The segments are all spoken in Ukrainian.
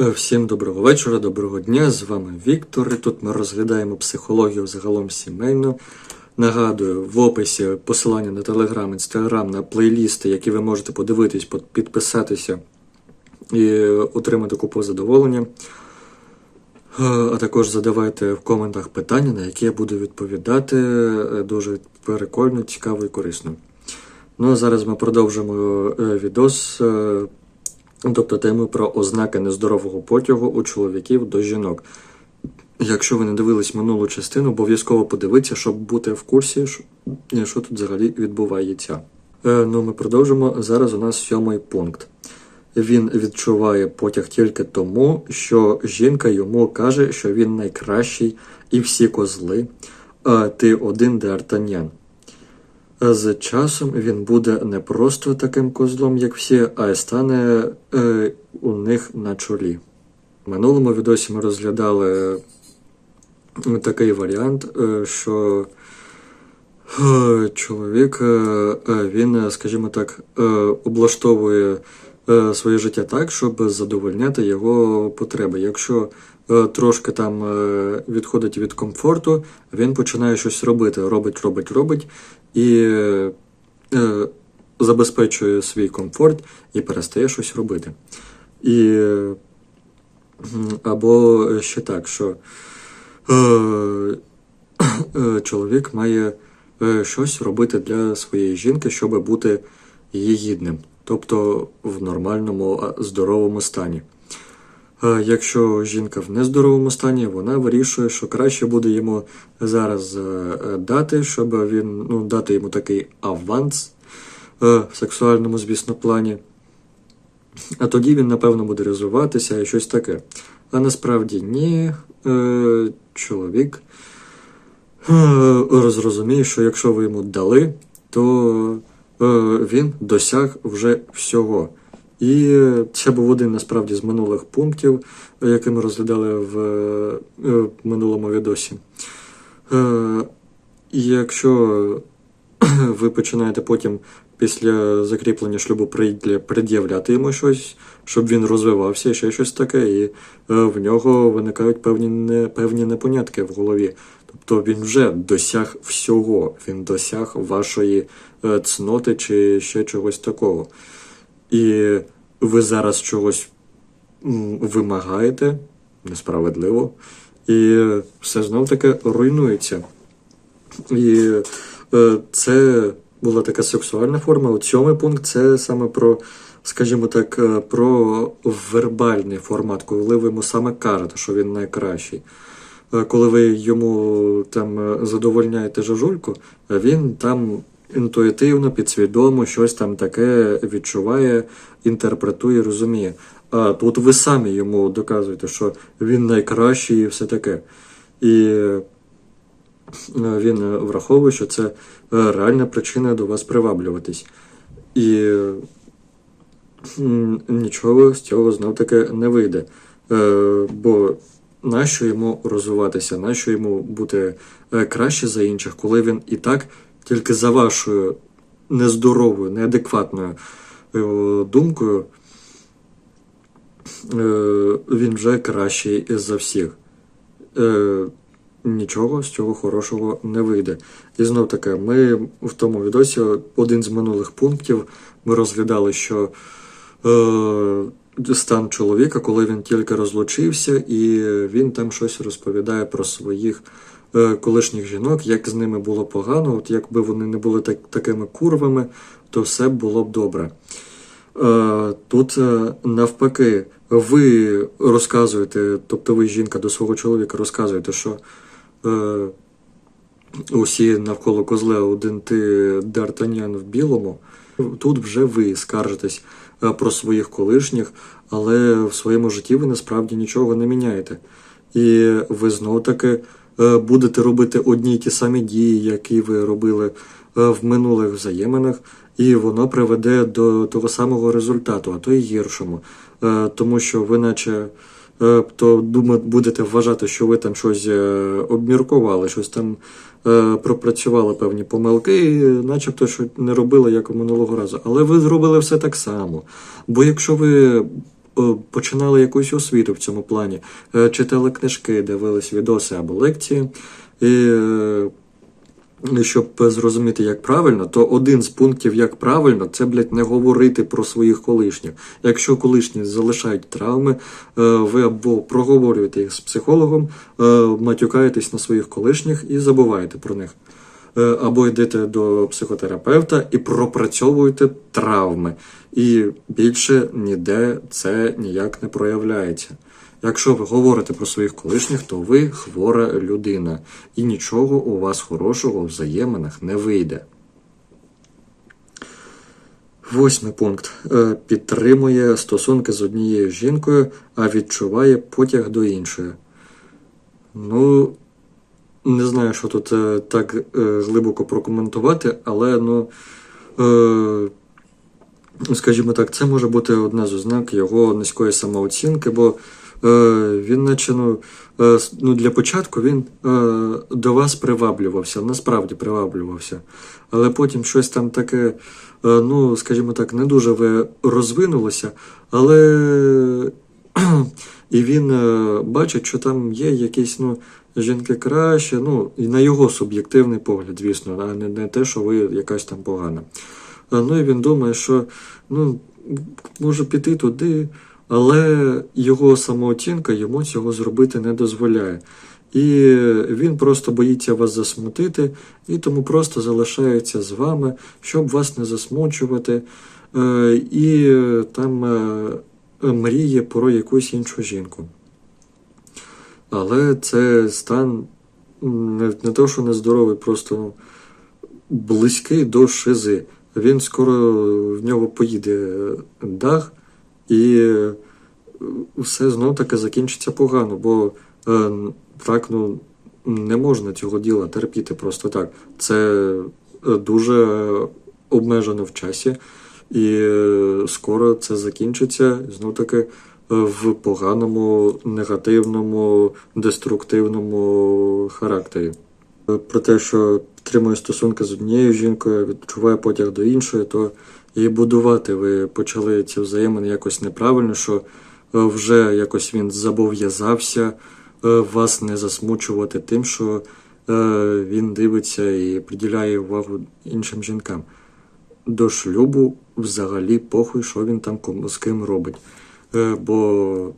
Е, Всім доброго вечора, доброго дня. З вами Віктор. І Тут ми розглядаємо психологію загалом сімейну. Нагадую, в описі посилання на телеграм, інстаграм, на плейлісти, які ви можете подивитись, підписатися і отримати купу задоволення. Е, А також задавайте в коментах питання, на які я буду відповідати. Е, Дуже прикольно, цікаво і корисно. Ну а зараз ми продовжимо відос. Е, Тобто тему про ознаки нездорового потягу у чоловіків до жінок. Якщо ви не дивились минулу частину, обов'язково подивіться, щоб бути в курсі, що, що тут взагалі відбувається. Е, ну, ми продовжимо. Зараз у нас сьомий пункт. Він відчуває потяг тільки тому, що жінка йому каже, що він найкращий і всі козли, а ти один Д'Артаньян. З часом він буде не просто таким козлом, як всі, а й стане е, у них на чолі. В минулому відосі ми розглядали е, такий варіант, е, що е, чоловік, він, скажімо так, облаштовує своє життя так, щоб задовольняти його потреби. Якщо трошки там відходить від комфорту, він починає щось робити, робить, робить, робить і е, забезпечує свій комфорт і перестає щось робити. І, або ще так, що е, е, чоловік має е, щось робити для своєї жінки, щоб бути її гідним, тобто в нормальному, здоровому стані. Якщо жінка в нездоровому стані, вона вирішує, що краще буде йому зараз е, дати, щоб він ну, дати йому такий аванс е, в сексуальному, звісно, плані. А тоді він, напевно, буде розвиватися і щось таке. А насправді ні, е, чоловік зрозуміє, що якщо ви йому дали, то він досяг вже всього. І це був один насправді з минулих пунктів, який ми розглядали в е, в минулому відосі. Е, І якщо ви починаєте потім після закріплення шлюбу пред'являти йому щось, щоб він розвивався і ще щось таке, і е, в нього виникають певні, певні непонятки в голові. Тобто він вже досяг всього, він досяг вашої цноти чи ще чогось такого. І ви зараз чогось вимагаєте несправедливо, і все знов таки руйнується. І е, це була така сексуальна форма. От сьомий пункт це саме про, скажімо так, е, про вербальний формат, коли ви йому саме кажете, що він найкращий. Е, Коли ви йому там задовольняєте жажульку, він там інтуїтивно, підсвідомо щось там таке відчуває, інтерпретує, розуміє. А тут ви самі йому доказуєте, що він найкращий і все таке. І е, він враховує, що це е, реальна причина до вас приваблюватись. І нічого з цього знов таки не вийде. Е, Бо нащо йому розвиватися, нащо йому бути краще за інших, коли він і так тільки за вашою нездоровою, неадекватною е, думкою, е, він вже кращий за всіх. Е, Нічого з цього хорошого не вийде. І знов таки, ми в тому відосі один з минулих пунктів ми розглядали, що е, стан чоловіка, коли він тільки розлучився, і він там щось розповідає про своїх колишніх жінок, як з ними було погано. От якби вони не були так, такими курвами, то все було б добре. Е, Тут е, навпаки, ви розказуєте, тобто ви жінка до свого чоловіка розказуєте, що е, усі навколо козле один ти Д'Артаньян в білому. Тут вже ви скаржитесь е, про своїх колишніх, але в своєму житті ви насправді нічого не міняєте. І ви знов таки е, будете робити одні й ті самі дії, які ви робили е, в минулих взаєминах, і воно приведе до того самого результату, а то й гіршому. Е, Тому що ви наче е, то будете вважати, що ви там щось е, обміркували, щось там е, пропрацювали певні помилки, і начебто що не робили як у минулого разу. Але ви зробили все так само. Бо якщо ви е, починали якусь освіту в цьому плані, е, читали книжки, дивились відоси або лекції. І е, щоб зрозуміти, як правильно, то один з пунктів, як правильно, це, блядь, не говорити про своїх колишніх. Якщо колишні залишають травми, е, ви або проговорюєте їх з психологом, е, матюкаєтесь на своїх колишніх і забуваєте про них. Е, Або йдете до психотерапевта і пропрацьовуєте травми. І більше ніде це ніяк не проявляється. Якщо ви говорите про своїх колишніх, то ви хвора людина, і нічого у вас хорошого в взаєминах не вийде. Восьмий пункт. Е, Підтримує стосунки з однією жінкою, а відчуває потяг до іншої. Ну, не знаю, що тут е, так е, глибоко прокоментувати, але ну. Е, скажімо так, це може бути одна з ознак його низької самооцінки, бо е, він, наче, ну, е, ну, для початку він е, до вас приваблювався, насправді приваблювався. Але потім щось там таке, е, ну, скажімо так, не дуже ви розвинулося, але і він е, бачить, що там є якісь ну, жінки краще, ну, і на його суб'єктивний погляд, звісно, а не, не те, що ви якась там погана. Ну і він думає, що ну, може піти туди, але його самооцінка йому цього зробити не дозволяє. І він просто боїться вас засмутити, і тому просто залишається з вами, щоб вас не засмучувати, е, і там е, мріє про якусь іншу жінку. Але це стан не, не то, що нездоровий, просто ну, близький до шизи. Він скоро в нього поїде дах, і е, все знов таки закінчиться погано, бо е, так ну, не можна цього діла терпіти просто так. Це е, дуже обмежено в часі, і е, скоро це закінчиться знов таки в поганому, негативному, деструктивному характері. Про те, що підтримує стосунки з однією жінкою, відчуває потяг до іншої, то і будувати ви почали ці взаємини якось неправильно, що е, вже якось він зобов'язався е, вас не засмучувати тим, що е, він дивиться і приділяє увагу іншим жінкам. До шлюбу взагалі похуй, що він там з ким робить. Е, Бо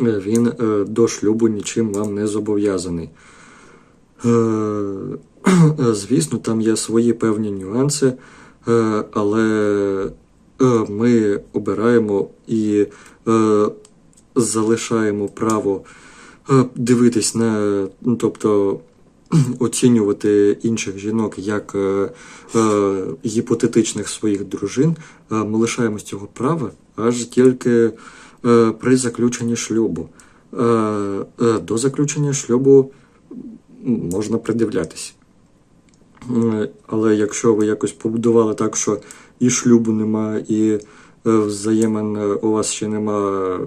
е, він е, до шлюбу нічим вам не зобов'язаний. Звісно, там є свої певні нюанси, але ми обираємо і залишаємо право дивитись на, ну, тобто оцінювати інших жінок як е, е, гіпотетичних своїх дружин. Е, Ми лишаємось цього права аж тільки е, при заключенні шлюбу. Е, е, До заключення шлюбу можна придивлятись. Е, Але якщо ви якось побудували так, що і шлюбу нема, і е, взаємин у вас ще нема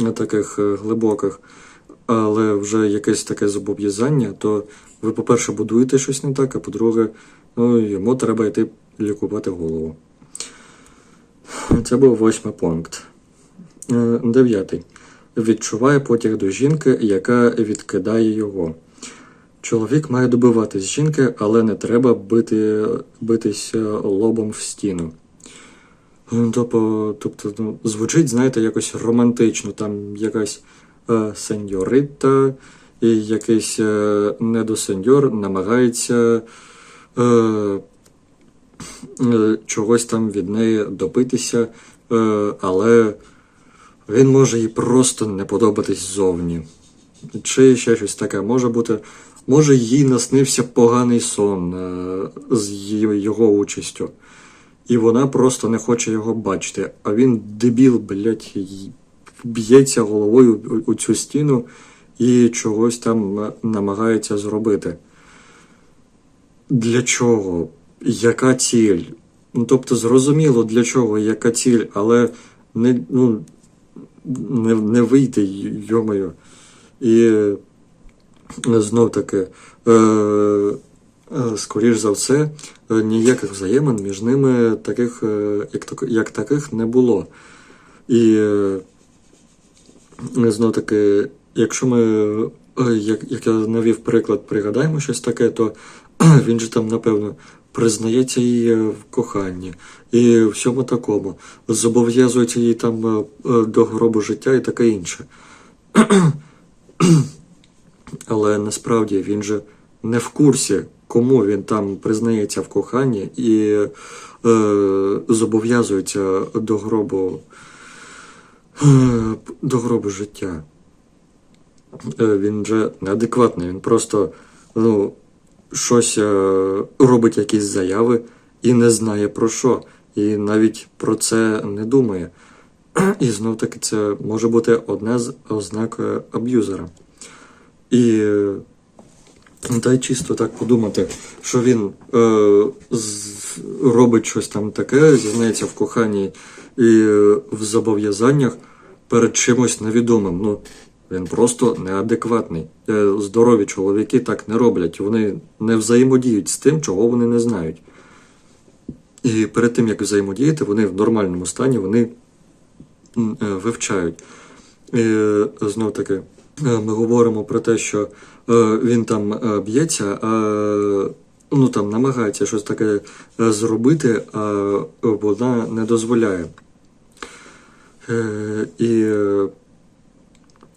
е, таких е, глибоких, але вже якесь таке зобов'язання, то ви, по-перше, будуєте щось не так, а по-друге, ну, йому треба йти лікувати голову. Це був восьмий пункт. Е, Дев'ятий. Відчуває потяг до жінки, яка відкидає його. Чоловік має добиватись жінки, але не треба бити, битися лобом в стіну. Ну, Тобто, тобто ну, звучить, знаєте, якось романтично. Там якась е, сеньорита, і якийсь е, недосеньор намагається е, е, чогось там від неї добитися, е, але він може їй просто не подобатись ззовні. Чи ще щось таке може бути. Може, їй наснився поганий сон е, з його участю. І вона просто не хоче його бачити. А він дебіл, блядь, й- б'ється головою у- цю стіну і чогось там намагається зробити. Для чого? Яка ціль? Ну, тобто, зрозуміло, для чого, яка ціль, але не, ну, не, не вийти, йомою. І знов таки, е, е, скоріш за все, ніяких взаємин між ними таких, е, як, як таких не було. І е, знов таки, якщо ми, е, як, як я навів приклад, пригадаємо щось таке, то він же там, напевно, признається її в коханні і всьому такому, зобов'язується її там е, е, до гробу життя і таке інше. Але насправді він же не в курсі, кому він там признається в коханні і е, зобов'язується до гробу, е, до гробу життя. Е, він же неадекватний, він просто ну, щось е, робить якісь заяви і не знає про що. І навіть про це не думає. І знов таки це може бути одна з ознак е, аб'юзера. І е, та й чисто так подумати, що він е, з, робить щось там таке, зізнається в коханні і е, в зобов'язаннях перед чимось невідомим. Ну, він просто неадекватний. Е, здорові чоловіки так не роблять. Вони не взаємодіють з тим, чого вони не знають. І перед тим, як взаємодіяти, вони в нормальному стані вони е, вивчають. І знов таки, ми говоримо про те, що він там б'ється, а ну там намагається щось таке е, зробити, а вона не дозволяє. Е, І е,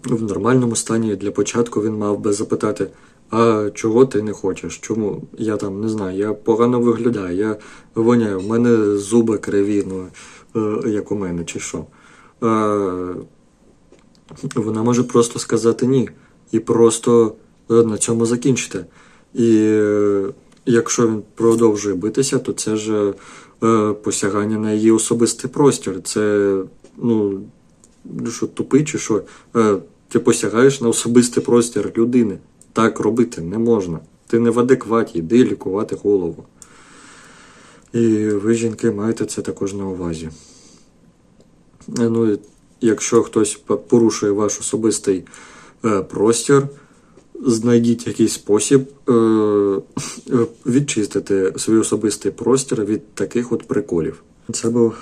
в нормальному стані для початку він мав би запитати: а чого ти не хочеш? Чому? Я там не знаю, я погано виглядаю, я воняю, в мене зуби криві, ну, е, як у мене, чи що. Е, вона може просто сказати ні. І просто е, на цьому закінчити. І е, якщо він продовжує битися, то це ж е, посягання на її особистий простір. Це, ну, що тупий чи що? Е, ти посягаєш на особистий простір людини. Так робити не можна. Ти не в адекваті, йди лікувати голову. І ви, жінки, маєте це також на увазі. Е, Ну, якщо хтось порушує ваш особистий е, простір, знайдіть якийсь спосіб е, е, відчистити свій особистий простір від таких от приколів. Це був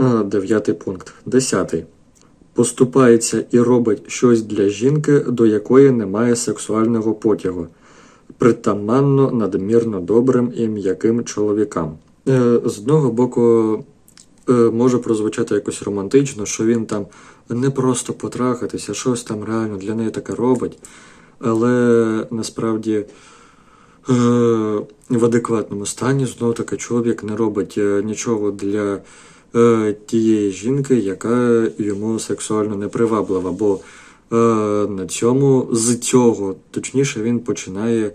е, дев'ятий пункт. Десятий. Поступається і робить щось для жінки, до якої немає сексуального потягу, притаманно надмірно добрим і м'яким чоловікам. Е, з одного боку, е, може прозвучати якось романтично, що він там не просто потрахатися, щось там реально для неї таке робить, але насправді е, в адекватному стані знову таки чоловік не робить е, нічого для е, тієї жінки, яка йому сексуально не приваблива, бо на цьому з цього точніше він починає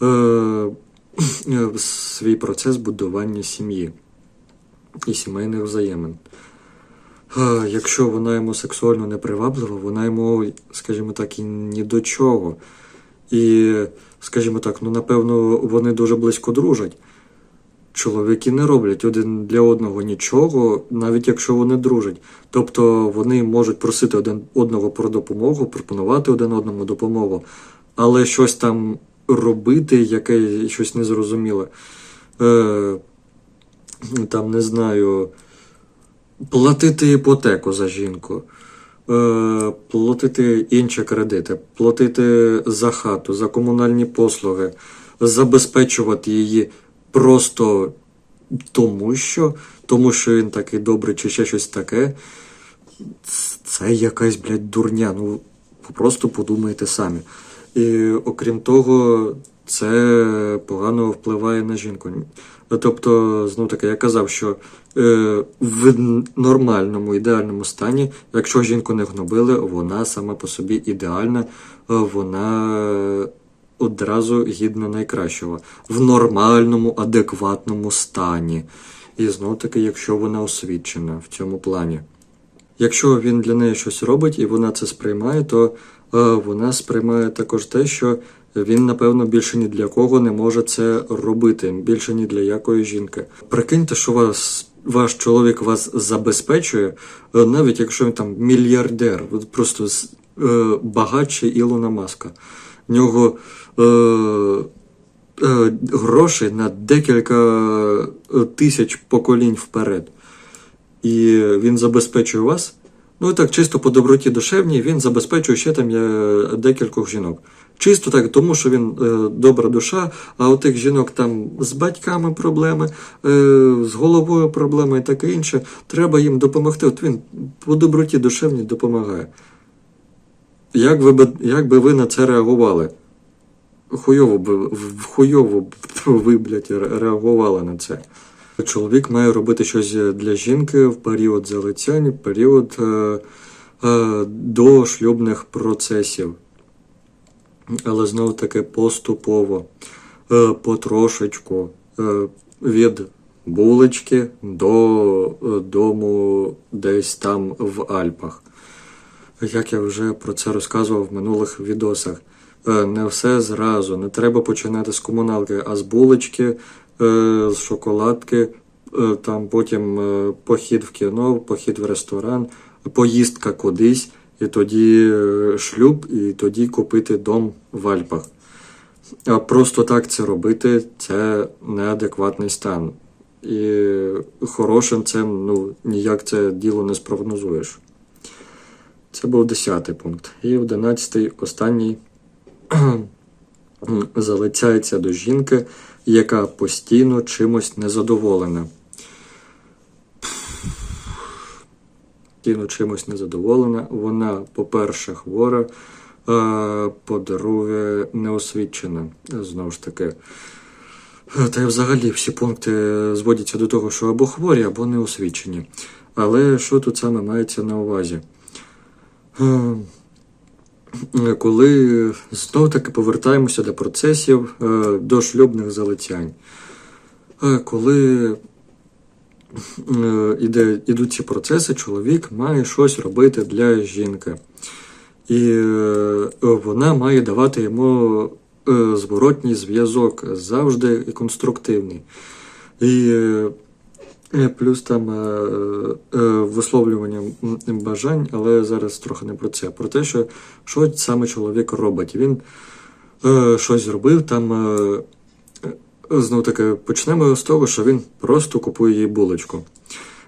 свій процес будування сім'ї і сімейних взаємин. Якщо вона йому сексуально не приваблива, вона йому, скажімо так, і ні до чого. І, скажімо так, ну напевно, вони дуже близько дружать. Чоловіки не роблять один для одного нічого, навіть якщо вони дружать. Тобто вони можуть просити один одного про допомогу, пропонувати один одному допомогу, але щось там робити, яке щось незрозуміле. Е, там не знаю, платити іпотеку за жінку, е, платити інші кредити, платити за хату, за комунальні послуги, забезпечувати її просто тому, що, тому що він такий добрий, чи ще щось таке. Це якась, блядь, дурня. Ну, просто подумайте самі. І окрім того, це погано впливає на жінку. Тобто, знов таки, я казав, що е, в нормальному, ідеальному стані, якщо жінку не гнобили, вона сама по собі ідеальна, е, вона одразу гідна найкращого. В нормальному, адекватному стані. І знов таки, якщо вона освічена в цьому плані. Якщо він для неї щось робить і вона це сприймає, то е, вона сприймає також те, що він, напевно, більше ні для кого не може це робити, більше ні для якої жінки. Прикиньте, що вас. Ваш чоловік вас забезпечує, е, навіть якщо він там мільярдер, просто е, багатше Ілона Маска. В нього е, е, грошей на декілька е, тисяч поколінь вперед. і він забезпечує вас. Ну і так, чисто по доброті душевній, він забезпечує ще там декількох жінок. Чисто так, тому що він е, добра душа, а у тих жінок там з батьками проблеми, е, з головою проблеми і таке інше. Треба їм допомогти. От він по доброті душевній допомагає. Як ви, як би ви на це реагували? Хуйово би, хуйово б ви, блядь, реагували на це. Чоловік має робити щось для жінки в період залицянь, в період е, е, до шлюбних процесів. Але знову таки поступово, е, потрошечку, е, від булочки до е, дому десь там в Альпах. Як я вже про це розказував в минулих відосах. Не все зразу, не треба починати з комуналки, а з булочки, з шоколадки, там потім похід в кіно, похід в ресторан, поїздка кудись, і тоді е, шлюб, і тоді купити дом в Альпах. А просто так це робити це неадекватний стан. І хорошим цим ну, ніяк це діло не спрогнозуєш. Це був 10 пункт. І 11 останній залицяється до жінки, яка постійно чимось незадоволена. Постійно чимось незадоволена. Вона, по-перше, хвора, по-друге, неосвічена. Знову ж таки. Та й взагалі всі пункти зводяться до того, що або хворі, або неосвічені. Але що тут саме мається на увазі? Коли знов таки повертаємося до процесів до шлюбних залицянь. Коли іде, ідуть ці процеси, чоловік має щось робити для жінки. І е, вона має давати йому е, зворотній зв'язок завжди конструктивний. І е, е, плюс там е, е, висловлювання бажань, але зараз трохи не про це. Про те, що що саме чоловік робить. Він е, щось зробив там. Знову таки, почнемо з того, що він просто купує їй булочку.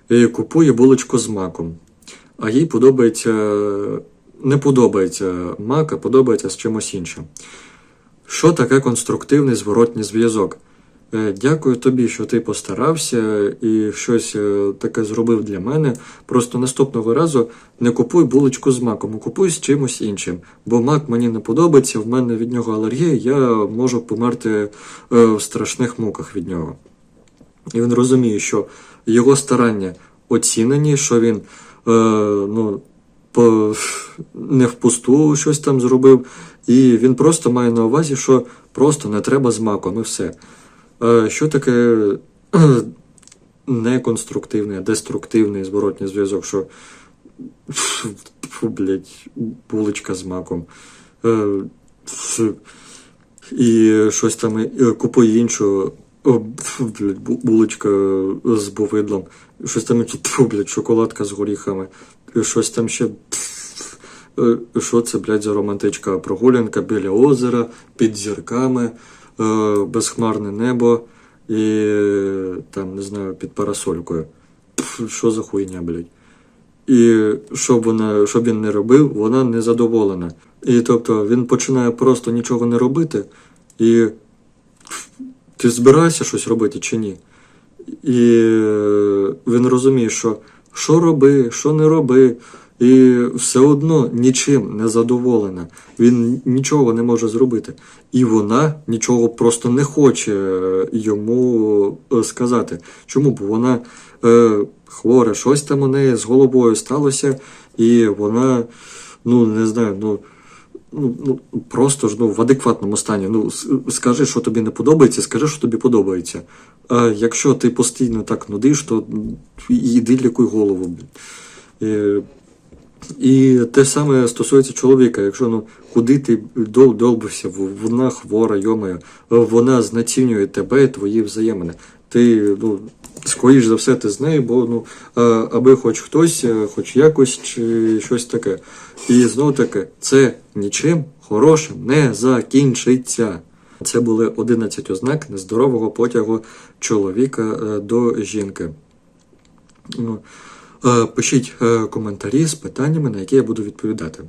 І купує булочку з маком. А їй подобається, не подобається мак, а подобається з чимось іншим. Що таке конструктивний зворотній зв'язок? Е, Дякую тобі, що ти постарався і щось е, таке зробив для мене. Просто наступного разу не купуй булочку з маком, а купуй з чимось іншим. Бо мак мені не подобається, в мене від нього алергія, я можу померти е, в страшних муках від нього. І він розуміє, що його старання оцінені, що він е, ну, по, не впусту щось там зробив, і він просто має на увазі, що просто не треба з маком і все. Е, що таке неконструктивний, деструктивний зворотній зв'язок, що фу, блядь, булочка з маком. Е. І щось там е, купує іншу блядь, булочка з повидлом, щось там фу, блядь, шоколадка з горіхами, щось там ще. Що це, блядь, за романтичка прогулянка біля озера, під зірками, безхмарне небо і е, там, не знаю, під парасолькою. Що за хуйня, блядь? І щоб вона, щоб він не робив, вона не задоволена. І тобто він починає просто нічого не робити, і ти збираєшся щось робити чи ні? І е, він розуміє, що що роби, що не роби, і все одно нічим не задоволена. Він нічого не може зробити. І вона нічого просто не хоче е, йому е, сказати. Чому? Бо вона е, хвора, щось там у неї з головою сталося, і вона, ну не знаю, ну. Ну, ну просто ж ну в адекватному стані. Ну скажи, що тобі не подобається, скажи, що тобі подобається. А якщо ти постійно так нудиш, то іди лікуй голову. І те саме стосується чоловіка. Якщо ну куди ти дол, долбився, вона хвора, йомає, вона знецінює тебе, твої взаємини. Ти ну. Скоріш за все, ти з нею, бо ну аби хоч хтось, е, хоч якось чи щось таке. І знову таки, це нічим хорошим не закінчиться. Це були 11 ознак нездорового потягу чоловіка е, до жінки. Е, Пишіть е, коментарі з питаннями, на які я буду відповідати.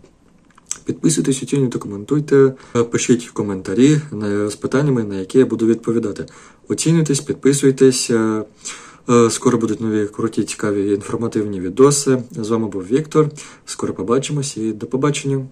Підписуйтесь, оцінюйте, коментуйте, е, пишіть коментарі з питаннями, на які я буду відповідати. Оцінюйтесь, підписуйтесь. Скоро будуть нові круті, цікаві інформативні відоси. З вами був Віктор. Скоро побачимось і до побачення.